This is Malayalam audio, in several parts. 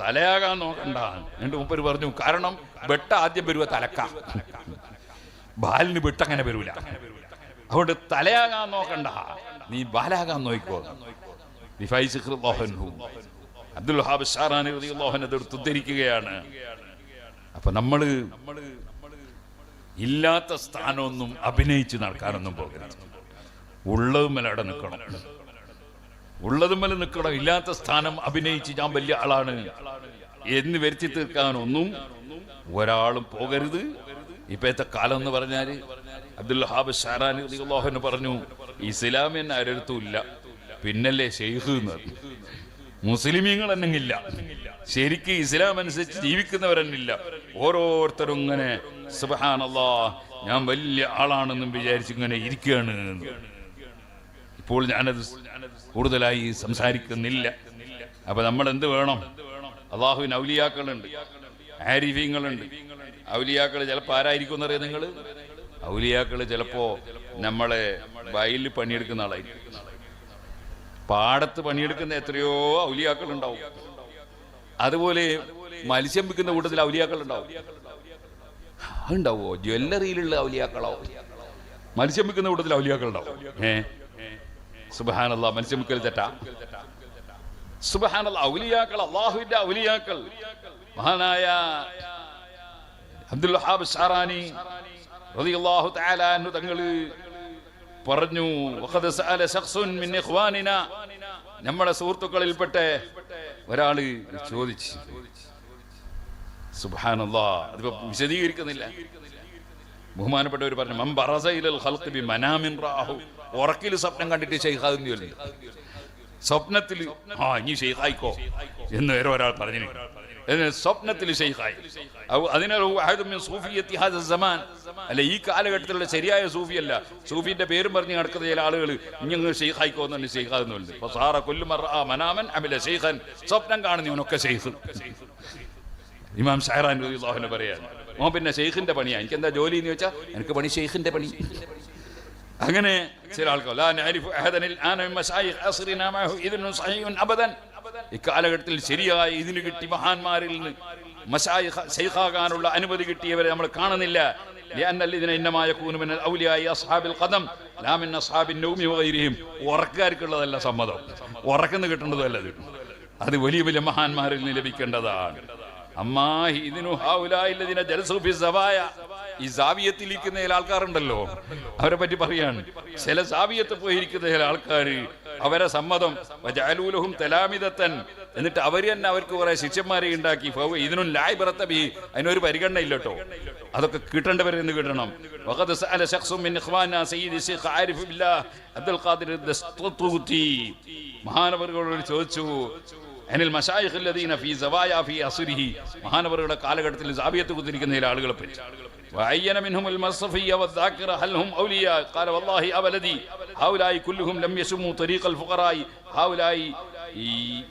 തലയാകാൻ നോക്കണ്ട എന്റെ മുപ്പര് പറഞ്ഞു കാരണം വെട്ട ആദ്യം വരുക തലക്ക. ബാലിന് വെട്ടങ്ങനെ വരൂല. അതുകൊണ്ട് തലയാകാൻ നോക്കണ്ട. നീ ബാലാകാൻ നോക്കിക്കോ. അബ്ദുൽ അൻഹു അത് ഉദ്ധരിക്കുകയാണ് അപ്പൊ നമ്മൾ ഇല്ലാത്ത സ്ഥാനമൊന്നും അഭിനയിച്ച് നടക്കാനൊന്നും പോകരുത്. ഉള്ളതും മലയാളം നിൽക്കണം. ഉള്ളതുമല്ല നിൽക്കണം ഇല്ലാത്ത സ്ഥാനം അഭിനയിച്ച് ഞാൻ വലിയ ആളാണ്. എന്ന് വരുത്തി തീർക്കാനൊന്നും ഒരാളും പോകരുത്. ഇപ്പോഴത്തെ കാലം എന്ന് പറഞ്ഞാൽ അബ്ദുൽ ഹാബ് റളിയല്ലാഹു പറഞ്ഞു ഇസ്ലാമിന് ആരടുത്തും ഇല്ല. പിന്നല്ലേ ഷെയ്ഖ് എന്ന്. മുസ്ലിമീങ്ങൾ എന്നെങ്കില്ല ശരിക്ക് ഇസ്ലാം അനുസരിച്ച് ജീവിക്കുന്നവരെന്നില്ല. ഓരോരുത്തരും ഇങ്ങനെ സുബഹാനല്ലാ ഞാൻ വലിയ ആളാണെന്നും വിചാരിച്ച് ഇങ്ങനെ ഇരിക്കുകയാണ് ഇപ്പോൾ ഞാനത് കൂടുതലായി സംസാരിക്കുന്നില്ല. അപ്പൊ നമ്മൾ എന്ത് വേണം? അള്ളാഹുവിന് ഔലിയാക്കളുണ്ട്. ആരിഫീങ്ങളുണ്ട്. ഔലിയാക്കൾ ചിലപ്പോൾ ആരായിരിക്കും എന്നറിയാം നിങ്ങൾ ഔലിയാക്കൾ ചിലപ്പോ നമ്മളെ വയലിൽ പണിയെടുക്കുന്ന ആളായിരിക്കും. പാടത്ത് പണിയെടുക്കുന്ന എത്രയോ ഔലിയാക്കൾ ഉണ്ടാവും അതുപോലെ മത്സ്യം വിൽക്കുന്ന കൂട്ടത്തിൽ ഔലിയാക്കൾ ഉണ്ടാവും ഉണ്ടാവോ ജ്വല്ലറിയിലുള്ള ഔലിയാക്കളോ മത്സ്യം വിൽക്കുന്ന കൂട്ടത്തിൽ ഔലിയാക്കൾ ഉണ്ടാവും ഏ? സുബഹാനല്ല മത്സ്യം വിൽക്കൽ തെറ്റാ. സുബഹാനല്ല ഔലിയാക്കൾ അള്ളാഹുവിന്റെ ഔലിയാക്കൾ. മഹാനായ അബ്ദുൽ ഹാബ് ഷാറാനി റളിയല്ലാഹു തആല അൻഹു തങ്ങൾ പറഞ്ഞു വഖദ് സഅല ശഖ്സുൻ മിൻ ഇഖ്വാനിന. നമ്മുടെ സുഹൃത്തുക്കളിൽപ്പെട്ട ഒരാൾ ചോദിച്ചു. സുബ്ഹാനല്ലാ അതിപ്പോ വിശദീകരിക്കുന്നില്ല. ബഹുമാനപ്പെട്ടവർ പറഞ്ഞു മം ബറസ ഇലൽ ബി മനാമിൻ റാഹു. ഉറക്കിൽ സ്വപ്നം കണ്ടിട്ട് ഷെയ്ഖാകുന്നു ചൊല്ലി സ്വപ്നത്തിൽ ആ ഇനി ഷെയ്ഖായിക്കോ എന്ന് വേറെ ഒരാൾ പറഞ്ഞു സ്വപ്നത്തിൽ ഷെയ്ഖായി ഔ- അതിനാൽ ഹു അഹദും മിൻ സൂഫിയ്യത്തി ഹാദ സമാൻ. അല്ല ഈ കാലഘട്ടത്തിലുള്ള ശരിയായ സൂഫിയല്ല. സൂഫിന്റെ പേരും പറഞ്ഞ് നടക്കുന്ന ചില ആളുകൾ ഇങ്ങനെ ഷെയ്ഖായിക്കോ എന്ന് ഷെയ്ഖാകുന്നുണ്ട് അപ്പൊ സാറ മനാമൻ സ്വപ്നം കാണുന്നവനൊക്കെ ഷെയ്ഖ് ഇമാം ഷഹറാൻ റളിയല്ലാഹു പറയാണ് ഓൻ പിന്നെ ഷെയ്ഖിന്റെ പണിയാ. എനിക്ക് എന്താ ജോലി എന്ന് ചോദിച്ചാൽ എനിക്ക് പണി ഷെയ്ഖിന്റെ പണി. അങ്ങനെ ചില ആൾക്കാർ ഇക്കാലഘട്ടത്തിൽ ശരിയായ ഇതിന് കിട്ടി മഹാന്മാരിൽ നിന്ന് ശൈഖാകാനുള്ള അനുമതി കിട്ടിയവരെ നമ്മൾ കാണുന്നില്ല. ഉറക്കാർക്കുള്ളതല്ല സമ്മതം. ഉറക്കുന്ന കിട്ടേണ്ടതല്ല അത് വലിയ വലിയ മഹാന്മാരിൽ നിന്ന് ലഭിക്കേണ്ടതാണ്. അമ്മാ ഇതിനു ഹൗലായില്ലതിനെ ജലസൂഫി സവായ. ഈ സാവിയത്തിൽ ഇരിക്കുന്ന ചില ആൾക്കാരുണ്ടല്ലോ. അവരെ പറ്റി പറയാണ്. ചില സാവിയത്ത് പോയിരിക്കുന്ന ചില ആൾക്കാർ അവരെ സമ്മതം ജാലൂലഹും തെലാമിതത്തൻ എന്നിട്ട് അവർ തന്നെ അവർക്ക് കുറെ ശിഷ്യന്മാരെ ഉണ്ടാക്കി. ഇതിനും ലായ് ബി അതിനൊരു പരിഗണന ഇല്ല കേട്ടോ അതൊക്കെ കിട്ടേണ്ടവരെന്ന് കിട്ടണം മഹാനവരോട് ചോദിച്ചു അനിൽ മഷായിഖ് ഫി കാലഘട്ടത്തിൽ സാബിയത്ത് കുത്തിരിക്കുന്ന ചില ആളുകളെ പറ്റി. وعين منهم المصفية والذاكرة هل هم أولياء؟ قال والله أبلدي هؤلاء كلهم لم يسموا طريق الفقراء هؤلاء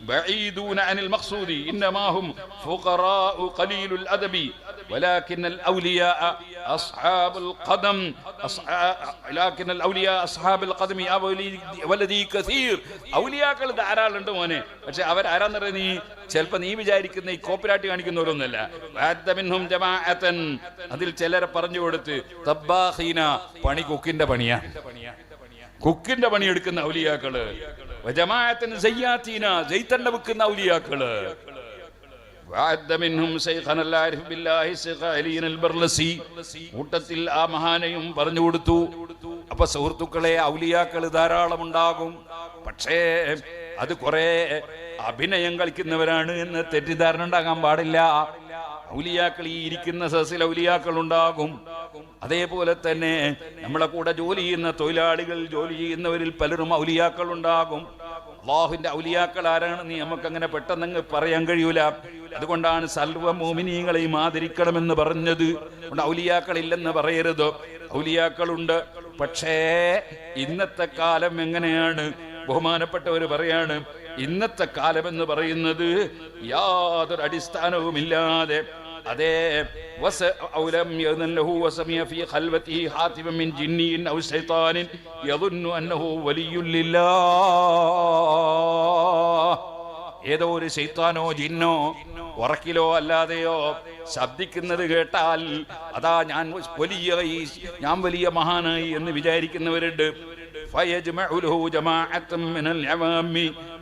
بعيدون عن المقصود إنما هم فقراء قليل الأدب. ولكن الأولياء أصحاب القدم أصحاب لكن الأولياء أصحاب القدم يا ولدي- ولدي كثير ഔലിയാക്കൾ ധാരാളുണ്ട് മോനെ പക്ഷെ അവർ ആരാന്ന് പറയുന്നത് നീ ചിലപ്പോ നീ വിചാരിക്കുന്ന ഈ കോപ്പിരാട്ടി കാണിക്കുന്നവരൊന്നല്ല വാദ്ദമിൻഹും ജമാഅത്തൻ. അതിൽ ചിലരെ പറഞ്ഞു കൊടുത്ത് തബ്ബാഹീന പണി കുക്കിന്റെ പണിയാ കുക്കിന്റെ പണി എടുക്കുന്ന ഔലിയാക്കള് ജമാഅത്തിന് സയ്യാത്തീന ജയ്ത്തണ്ട വെക്കുന്ന ഔലിയാക്കള് കൂട്ടത്തിൽ ആ മഹാനയും പറഞ്ഞു കൊടുത്തു. അപ്പൊ സുഹൃത്തുക്കളെ ഔലിയാക്കൾ ധാരാളം ഉണ്ടാകും. പക്ഷേ അത് കുറെ അഭിനയം കളിക്കുന്നവരാണ് എന്ന് തെറ്റിദ്ധാരണ ഉണ്ടാകാൻ പാടില്ല. ഔലിയാക്കൾ ഈ ഇരിക്കുന്ന സസിൽ ഔലിയാക്കൾ ഉണ്ടാകും. അതേപോലെ തന്നെ നമ്മളെ കൂടെ ജോലി ചെയ്യുന്ന തൊഴിലാളികൾ ജോലി ചെയ്യുന്നവരിൽ പലരും ഔലിയാക്കൾ ഉണ്ടാകും. അള്ളാഹുവിന്റെ ഔലിയാക്കൾ ആരാണെന്ന് നമുക്ക് അങ്ങനെ പെട്ടെന്ന് പറയാൻ കഴിയൂല. അതുകൊണ്ടാണ് സർവ മോമിനീങ്ങളെയും ആദരിക്കണമെന്ന് പറഞ്ഞത് ഇല്ലെന്ന് പറയരുത്. ഔലിയാക്കളുണ്ട്. പക്ഷേ ഇന്നത്തെ കാലം എങ്ങനെയാണ്? ബഹുമാനപ്പെട്ടവർ പറയാണ് ഇന്നത്തെ കാലം എന്ന് പറയുന്നത് യാതൊരു അടിസ്ഥാനവുമില്ലാതെ. അതേ വസ ഔലം വസമിയ ഫീ ഹാതിബ മിൻ ഔ അന്നഹു ലില്ലാഹ്. ഏതോ ഒരു ശൈത്താനോ ജിന്നോ ഉറക്കിലോ അല്ലാതെയോ ശബ്ദിക്കുന്നത് കേട്ടാൽ അതാ ഞാൻ വലിയ ഞാൻ വലിയ മഹാനായി എന്ന് വിചാരിക്കുന്നവരുണ്ട്.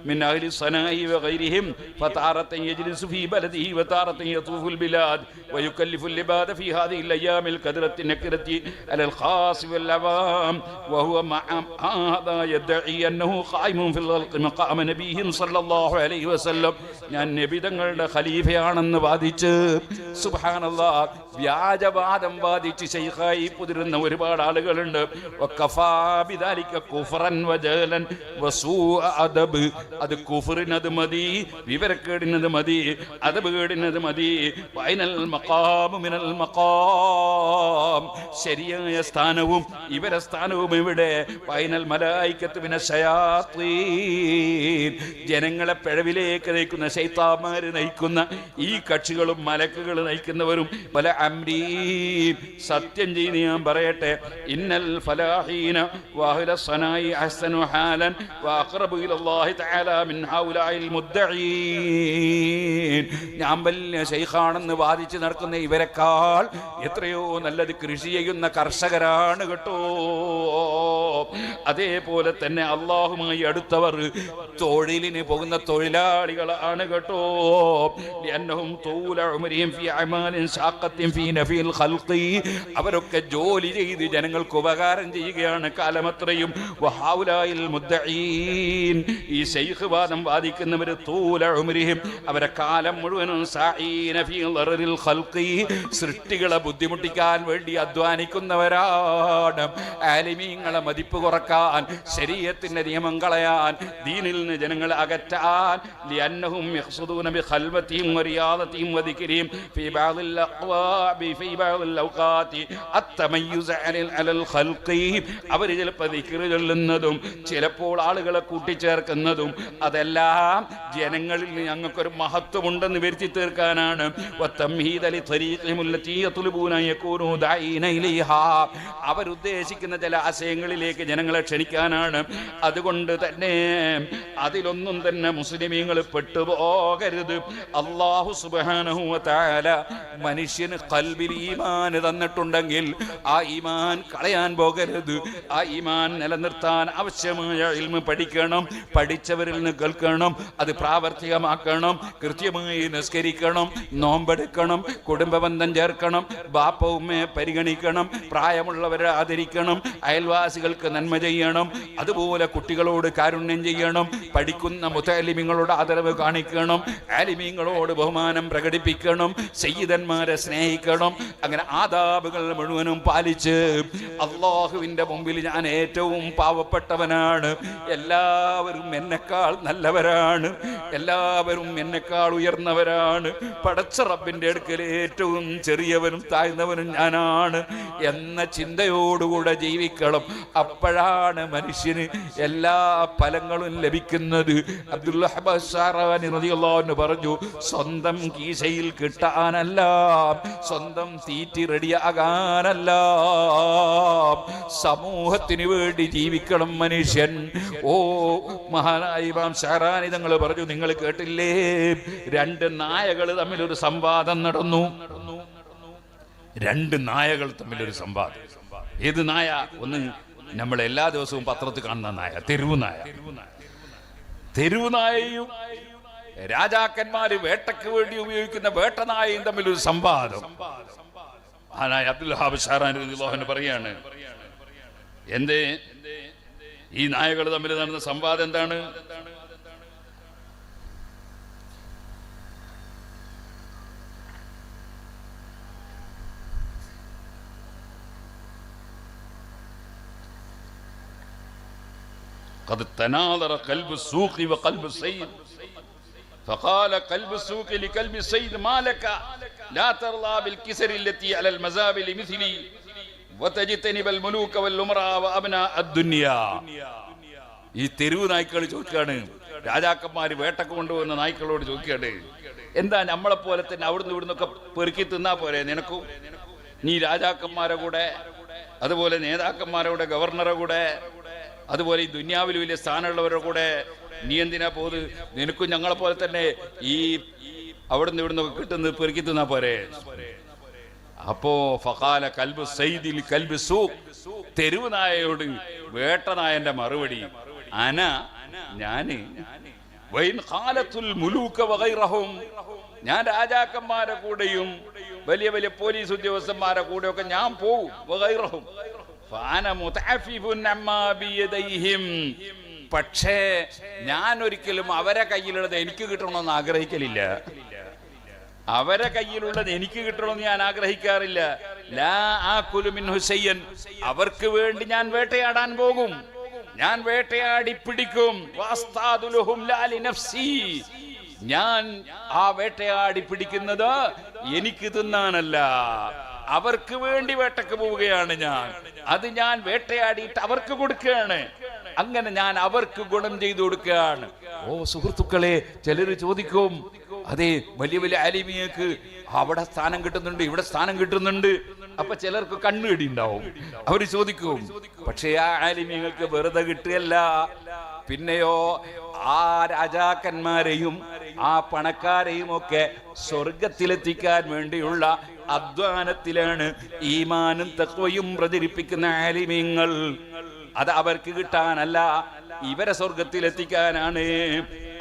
من العوام من أهل الصناء وغيرهم فتارة يجلس في بلده وتارة يطوف البلاد ويكلف العباد في هذه الأيام الكدرة النكرة على الخاص والعوام وهو مع هذا يدعي أنه قائم في الخلق مقام نبيهم صلى الله عليه وسلم ഞാൻ നബി തങ്ങളുടെ ഖലീഫയാണെന്ന് വാദിച്ച് സുബാനല്ല വ്യാജവാദം വാദിച്ച് ശൈഖായി കുതിരുന്ന ഒരുപാട് ആളുകളുണ്ട് അത് കുഫറിനത് മതി വിവരക്കേടിനത് മതി അതബ് കേടിനത് മതി. വൈനൽ മഖാമു മിനൽ മഖാം. ശരിയായ സ്ഥാനവും ഇവര സ്ഥാനവും ഇവിടെ വൈനൽ മലായിക്കത്ത് പിന്നെ ജനങ്ങളെ പിഴവിലേക്ക് നയിക്കുന്ന ശൈത്താമാര് നയിക്കുന്ന ഈ കക്ഷികളും മലക്കുകൾ നയിക്കുന്നവരും പല അമ്രീ സത്യം ചെയ്ത് ഞാൻ പറയട്ടെ ഇന്നൽ ഫലാഹീന വാഹുല സനായി അഹ്സനു ഹാലൻ വഅഖറബു ഇലല്ലാഹി തആല മിൻ ഹൗലായിൽ മുദ്ദഈൻ. ഞാൻ വലിയ ശൈഖാണെന്ന് വാദിച്ചു നടക്കുന്ന ഇവരെക്കാൾ എത്രയോ നല്ലത് കൃഷി ചെയ്യുന്ന കർഷകരാണ് കേട്ടോ. അതേപോലെ തന്നെ അള്ളാഹുമായി അടുത്തവർ തൊഴിലിന് പോകുന്ന തൊഴിലാളികളാണ് കേട്ടോ. അവരൊക്കെ ജോലി ചെയ്ത് ജനങ്ങൾക്ക് ഉപകാരം ചെയ്യുകയാണ് കാലമത്രയും. ഈ ശൈഖ് വാദം വാദിക്കുന്നവർ അവരെ കാലം മുഴുവനും സൃഷ്ടികളെ ബുദ്ധിമുട്ടിക്കാൻ വേണ്ടി അധ്വാനിക്കുന്നവരാണ്. ആലിമീങ്ങളെ മതിപ്പ് കുറയ്ക്കാൻ ശരീരത്തിന്റെ നിയമം കളയാൻ ദീനിൽ നിന്ന് ജനങ്ങളെ അകറ്റാൻ യഖ്സുദൂന ബിഖൽവതിഹിം വറിയാദതിഹിം വദിക്രിഹിം ഫീ അഖ്വാബി ഫീ അലൽ ഖൽഖി. ചിലപ്പോൾ ദിക്ർ ചൊല്ലുന്നതും ചിലപ്പോൾ ആളുകളെ കൂട്ടിച്ചേർക്കുന്നതും അതെല്ലാം ജനങ്ങളിൽ ഞങ്ങൾക്കൊരു മഹത്വമുണ്ടെന്ന് വരുത്തി തീർക്കാനാണ്. അവരുദ്ദേശിക്കുന്ന ചില ആശയങ്ങളിലേക്ക് ജനങ്ങളെ ക്ഷണിക്കാനാണ്. അതുകൊണ്ട് തന്നെ അതിലൊന്നും തന്നെ മുസ്ലിമീങ്ങൾ പെട്ടുപോകരുത്. അള്ളാഹു തആല മനുഷ്യന് കൽബിൽ ഈമാൻ തന്നിട്ടുണ്ടെങ്കിൽ ആ ഈമാൻ കളയാൻ പോകരുത്. ആ ഈമാൻ നിലനിർത്താൻ ആവശ്യമായ ഇൽമ പഠിക്കണം പഠിച്ചവരിൽ നിന്ന് കേൾക്കണം അത് പ്രാവർത്തികമാക്കണം കൃത്യമായി നിസ്കരിക്കണം നോമ്പെടുക്കണം കുടുംബബന്ധം ചേർക്കണം ബാപ്പ ഉമ്മയെ പരിഗണിക്കണം പ്രായമുള്ളവരെ ആദരിക്കണം അയൽവാസികൾക്ക് നന്മ ചെയ്യണം. അതുപോലെ കുട്ടികളോട് കാരുണ്യം ചെയ്യണം. പഠിക്കുന്ന മുത്തലിമിങ്ങളോട് ആദരവ് കാണിക്കണം. ആലിമീങ്ങളോട് ബഹുമാനം പ്രകടിപ്പിക്കണം. സയ്യിദന്മാരെ സ്നേഹിക്കണം. അങ്ങനെ ആദാബുകൾ മുഴുവനും പാലിച്ച് അള്ളാഹുവിന്റെ മുമ്പിൽ ഞാൻ ഏറ്റവും പാവപ്പെട്ടവനാണ്. എല്ലാവരും എന്നെക്കാൾ നല്ലവരാണ്. എല്ലാവരും എന്നെക്കാൾ ഉയർന്നവരാണ്. പടച്ച റബ്ബിന്റെ അടുക്കൽ ഏറ്റവും ചെറിയവനും താഴ്ന്നവനും ഞാനാണ്. എന്ന ചിന്തയോടുകൂടെ ജീവിക്കണം. അപ്പോഴാണ് മനുഷ്യന് എല്ലാ ഫലങ്ങളും ലഭിക്കുന്നത്. അബ്ദുല്ലാഹു പറഞ്ഞു സ്വന്തം കീശയിൽ കിട്ടാനല്ല സ്വന്തം തീറ്റി റെഡിയാകാനല്ല സമൂഹത്തിന് വേണ്ടി ജീവിക്കണം മനുഷ്യൻ. ഓ മഹാനായി ഇമാം തങ്ങൾ പറഞ്ഞു നിങ്ങൾ കേട്ടില്ലേ? രണ്ട് നായകൾ തമ്മിൽ ഒരു സംവാദം നടന്നു. രണ്ട് നായകൾ തമ്മിൽ ഒരു സംവാദം. ഏത് നായ? ഒന്ന് നമ്മൾ എല്ലാ ദിവസവും പത്രത്തിൽ കാണുന്ന നായ തെരുവുനായ നായ. തെരുവ് നായയും രാജാക്കന്മാര് വേട്ടയ്ക്ക് വേണ്ടി ഉപയോഗിക്കുന്ന വേട്ടനായയും തമ്മിൽ ഒരു സംവാദം. ആനായ അബ്ദുൽ ഹാബ് പറയാണ് എന്തേ? ഈ നായകൾ തമ്മിൽ നടന്ന സംവാദം എന്താണ്? قد تناظر قلب السوق وقلب السيد فقال قلب السوق لقلب السيد ما لك لا ترضى بالكسر التي على المزابل مثلي وتجتنب الملوك والأمراء وأبناء الدنيا ഈ തെരുവ് നായ്ക്കൾ ചോദിക്കാണ് രാജാക്കന്മാര് വേട്ടക്ക് കൊണ്ടുവന്ന നായ്ക്കളോട് ചോദിക്കാണ് എന്താ നമ്മളെ പോലെ തന്നെ അവിടുന്ന് ഇവിടുന്നൊക്കെ പെറുക്കി തിന്നാ പോരെ നിനക്കും നീ രാജാക്കന്മാരെ കൂടെ അതുപോലെ നേതാക്കന്മാരുടെ കൂടെ ഗവർണറെ കൂടെ അതുപോലെ ഈ ദുന്യാവിൽ വലിയ സ്ഥാനമുള്ളവരുടെ കൂടെ നീ എന്തിനാ പോത് നിനക്കും ഞങ്ങളെ പോലെ തന്നെ ഈ അവിടുന്ന് ഇവിടുന്ന് കിട്ടുന്നത് പെറുക്കി തിന്നാ പോരെ. അപ്പോ ഫഖാല കൽബ് സൈദിൽ കൽബ് സൂഖ് തെരുവ് നായയോട് വേട്ട നായന്റെ മറുപടി. അന ഞാൻ. ഞാൻ രാജാക്കന്മാരെ കൂടെയും വലിയ വലിയ പോലീസ് ഉദ്യോഗസ്ഥന്മാരെ കൂടെയൊക്കെ ഞാൻ പോവും പക്ഷേ ഞാൻ ഒരിക്കലും അവരെ കയ്യിലുള്ളത് എനിക്ക് കിട്ടണമെന്ന് ആഗ്രഹിക്കലില്ല. അവരെ കയ്യിലുള്ളത് എനിക്ക് കിട്ടണമെന്ന് ഞാൻ ആഗ്രഹിക്കാറില്ല. ലാ ഹുസൈൻ അവർക്ക് വേണ്ടി ഞാൻ വേട്ടയാടാൻ പോകും. ഞാൻ വേട്ടയാടി പിടിക്കും. ഞാൻ ആ വേട്ടയാടി പിടിക്കുന്നത് എനിക്ക് തിന്നാനല്ല അവർക്ക് വേണ്ടി വേട്ടക്ക് പോവുകയാണ് ഞാൻ. അത് ഞാൻ വേട്ടയാടിയിട്ട് അവർക്ക് കൊടുക്കുകയാണ്. അങ്ങനെ ഞാൻ അവർക്ക് ഗുണം ചെയ്തു കൊടുക്കുകയാണ്. ഓ സുഹൃത്തുക്കളെ ചിലർ ചോദിക്കും അതെ വലിയ വലിയ ആലിമിയക്ക് അവിടെ സ്ഥാനം കിട്ടുന്നുണ്ട് ഇവിടെ സ്ഥാനം കിട്ടുന്നുണ്ട്. അപ്പൊ ചിലർക്ക് കണ്ണുകടി ഉണ്ടാവും അവർ ചോദിക്കും പക്ഷേ ആ ആലിമ്യങ്ങൾക്ക് വെറുതെ കിട്ടുകയല്ല. പിന്നെയോ ആ രാജാക്കന്മാരെയും ആ പണക്കാരെയും ഒക്കെ സ്വർഗത്തിലെത്തിക്കാൻ വേണ്ടിയുള്ള അധ്വാനത്തിലാണ് ഈമാനും തത്വയും പ്രചരിപ്പിക്കുന്ന ആലിമ്യങ്ങൾ അത് അവർക്ക് കിട്ടാനല്ല ഇവരെ സ്വർഗത്തിലെത്തിക്കാനാണ്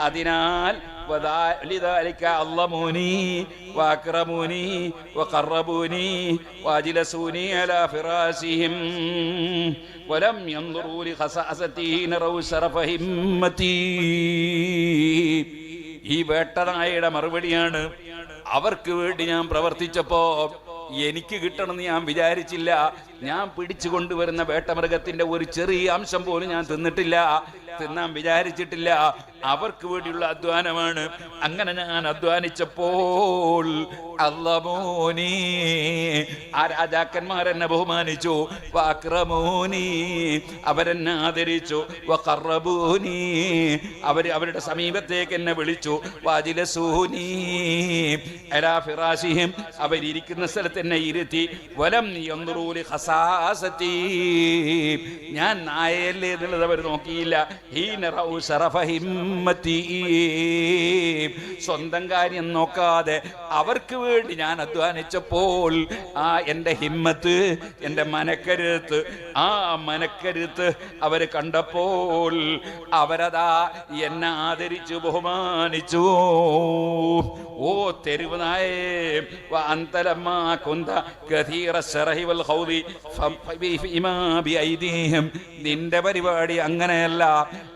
അതിനാൽ وذا- لذلك علموني واكرموني وقربوني واجلسوني على فراشهم ولم ينظروا لخصاصتي نروا شرف همتي ഈ വേട്ടനായയുടെ മറുപടിയാണ്. അവർക്ക് വേണ്ടി ഞാൻ പ്രവർത്തിച്ചപ്പോ എനിക്ക് കിട്ടണമെന്ന് ഞാൻ വിചാരിച്ചില്ല. ഞാൻ പിടിച്ചു കൊണ്ടുവരുന്ന വേട്ടമൃഗത്തിന്റെ ഒരു ചെറിയ അംശം പോലും ഞാൻ തിന്നിട്ടില്ല. തിന്നാൻ വിചാരിച്ചിട്ടില്ല. അവർക്ക് വേണ്ടിയുള്ള അധ്വാനമാണ്. അങ്ങനെ ഞാൻ അധ്വാനിച്ചപ്പോൾ അല്ലമോനി ആ രാജാക്കന്മാർ എന്നെ ബഹുമാനിച്ചു. വാക്രമോനി അവരെന്നെ ആദരിച്ചു. വഖറബൂനി അവർ അവരുടെ സമീപത്തേക്ക് എന്നെ വിളിച്ചു. വാജിലസൂനി അലാ ഫിറാശിഹിം അവരിയ്ക്കുന്ന സ്ഥലത്ത് എന്നെ ഇരുത്തി. വലം യന്ത്രൂലി ഖസാസതി ഞാൻ നായല്ലേ എന്നുള്ളത് അവർ നോക്കിയില്ല. ഹീന റൗ ശറഫ ഹിമ്മതി സ്വന്തം കാര്യം നോക്കാതെ അവർക്ക് വേണ്ടി ഞാൻ അധ്വാനിച്ചപ്പോൾ ആ എന്റെ ഹിമ്മത്ത് എന്റെ മനക്കരുത്ത് ആ മനക്കരുത്ത് അവർ കണ്ടപ്പോൾ അവരതാ എന്നെ ആദരിച്ചു ബഹുമാനിച്ചു. ഓ തെരുവ് നായേ അന്തലമ്മ കുന്ത നിന്റെ പരിപാടി അങ്ങനെയല്ല.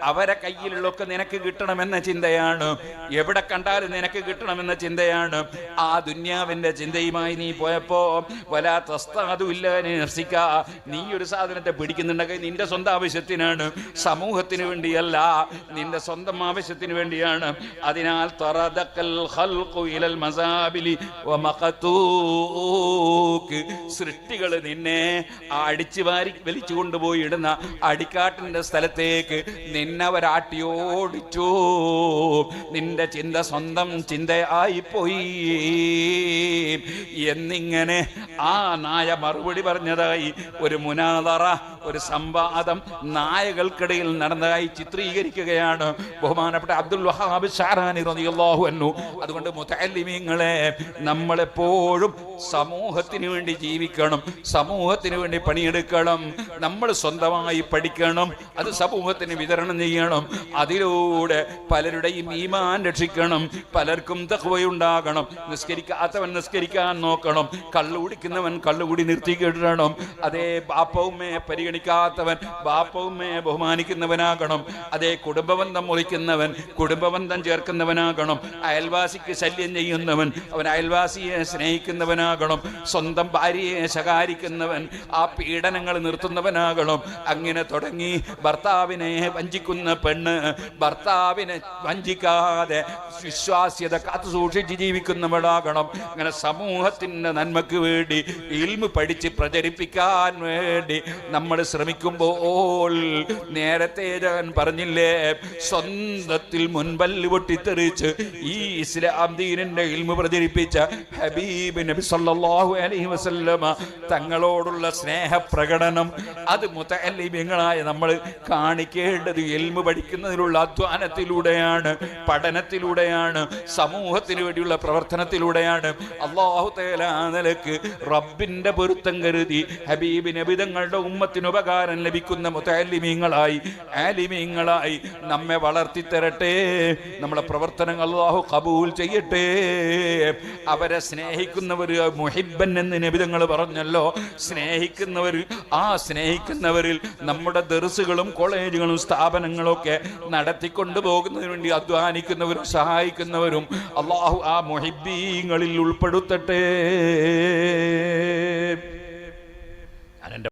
അവരെ കയ്യിലുള്ളൊക്കെ നിനക്ക് കിട്ടണമെന്ന ചിന്തയാണ്. എവിടെ കണ്ടാലും നിനക്ക് കിട്ടണമെന്ന ചിന്തയാണ്. ആ ദുന്യാവിന്റെ ചിന്തയുമായി നീ പോയപ്പോ വലാ നീ ഒരു സാധനത്തെ പിടിക്കുന്നുണ്ടെങ്കിൽ നിന്റെ സ്വന്തം ആവശ്യത്തിനാണ്. സമൂഹത്തിന് വേണ്ടിയല്ല നിന്റെ സ്വന്തം ആവശ്യത്തിന് വേണ്ടിയാണ്. അതിനാൽ സൃഷ്ടികൾ നിന്നെ അടിച്ചു വാരി വലിച്ചു കൊണ്ടുപോയി ഇടുന്ന അടിക്കാട്ടിന്റെ സ്ഥലത്തേക്ക് നിന്നവരാട്ടി ഓടിച്ചു നിന്റെ ചിന്ത സ്വന്തം ചിന്തയായി പോയി എന്നിങ്ങനെ ആ നായ മറുപടി പറഞ്ഞതായി ഒരു മുനാതറ ഒരു സംവാദം നായകൾക്കിടയിൽ നടന്നതായി ചിത്രീകരിക്കുകയാണ് ബഹുമാനപ്പെട്ട അബ്ദുൽ വഹാബ് ഷാറാനി അതുകൊണ്ട് മുതല്ലിമീങ്ങളെ നമ്മളെപ്പോഴും സമൂഹത്തിന് വേണ്ടി ജീവിക്കണം സമൂഹത്തിന് വേണ്ടി പണിയെടുക്കണം നമ്മൾ സ്വന്തമായി പഠിക്കണം അത് സമൂഹത്തിന് വിതരണം ചെയ്യണം അതിലൂടെ പലരുടെയും ഈമാൻ രക്ഷിക്കണം പലർക്കും തഹ്വയുണ്ടാകണം. നിസ്കരിക്കാത്തവൻ നിസ്കരിക്കാൻ നോക്കണം കള്ളു കുടിക്കുന്നവൻ നിർത്തി കിട്ടണം അതേ ബാപ്പവുമ്മയെ പരിഗണിക്കാത്തവൻ ബാപ്പവുമ്മയെ ബഹുമാനിക്കുന്നവനാകണം. അതേ കുടുംബബന്ധം മുറിക്കുന്നവൻ കുടുംബബന്ധം ചേർക്കുന്നവനാകണം. അയൽവാസിക്ക് ശല്യം ചെയ്യുന്നവൻ അവൻ അയൽവാസിയെ സ്നേഹിക്കുന്നവനാകണം. സ്വന്തം ഭാര്യയെ ശകാരിക്കുന്നവൻ ആ പീഡനങ്ങൾ നിർത്തുന്നവനാകണം. അങ്ങനെ തുടങ്ങി ഭർത്താവിനെ വഞ്ചിക്കുന്ന പെണ്ണ് ഭർത്താവിനെ വഞ്ചിക്കാതെ വിശ്വാസ്യത കാത്തു സൂക്ഷിച്ച് ജീവിക്കുന്നവളാകണം. അങ്ങനെ സമൂഹത്തിന്റെ നന്മയ്ക്ക് വേണ്ടി ഇൽമ് പഠിച്ച് പ്രചരിപ്പിക്കാൻ വേണ്ടി നമ്മൾ ശ്രമിക്കുമ്പോൾ നേരത്തെ ഞാൻ പറഞ്ഞില്ലേ സ്വന്തത്തിൽ മുൻപല്ല് പൊട്ടിത്തെറിച്ച് ഈ ഇസ്ലാം ദീനിന്റെ ഇൽമ പ്രചരിപ്പിച്ച ഹബീബ് നബി സല്ലല്ലാഹു അലൈഹി വസല്ലമ തങ്ങളോടുള്ള സ്നേഹപ്രകടനം അത് മുതല്ലിമീങ്ങളായ നമ്മൾ കാണിക്കേണ്ടത് എൽമ പഠിക്കുന്നതിലുള്ള അധ്വാനത്തിലൂടെയാണ് പഠനത്തിലൂടെയാണ് സമൂഹത്തിന് വേണ്ടിയുള്ള പ്രവർത്തനത്തിലൂടെയാണ്. അള്ളാഹു തേല ആ നിലയ്ക്ക് റബ്ബിന്റെ പൊരുത്തം കരുതി ഹബീബ് നബിതങ്ങളുടെ ഉമ്മത്തിന് ഉപകാരം ലഭിക്കുന്ന മുത്തലിമീങ്ങളായി ആലിമീങ്ങളായി നമ്മെ വളർത്തി തരട്ടെ നമ്മളെ പ്രവർത്തനങ്ങൾ അള്ളാഹു കബൂൽ ചെയ്യട്ടെ. അവരെ സ്നേഹിക്കുന്നവർ മുഹിബൻ എന്ന് നബിതങ്ങൾ പറഞ്ഞല്ലോ. സ്നേഹിക്കുന്നവർ ആ സ്നേഹിക്കുന്നവരിൽ നമ്മുടെ ദർസുകളും കോളേജുകളും സ്ഥാപനങ്ങളും ഒക്കെ നടത്തിക്കൊണ്ടു പോകുന്നതിന് വേണ്ടി അധ്വാനിക്കുന്നവരും സഹായിക്കുന്നവരും അള്ളാഹു ആ മൊഹിബീങ്ങളിൽ ഉൾപ്പെടുത്തട്ടെ.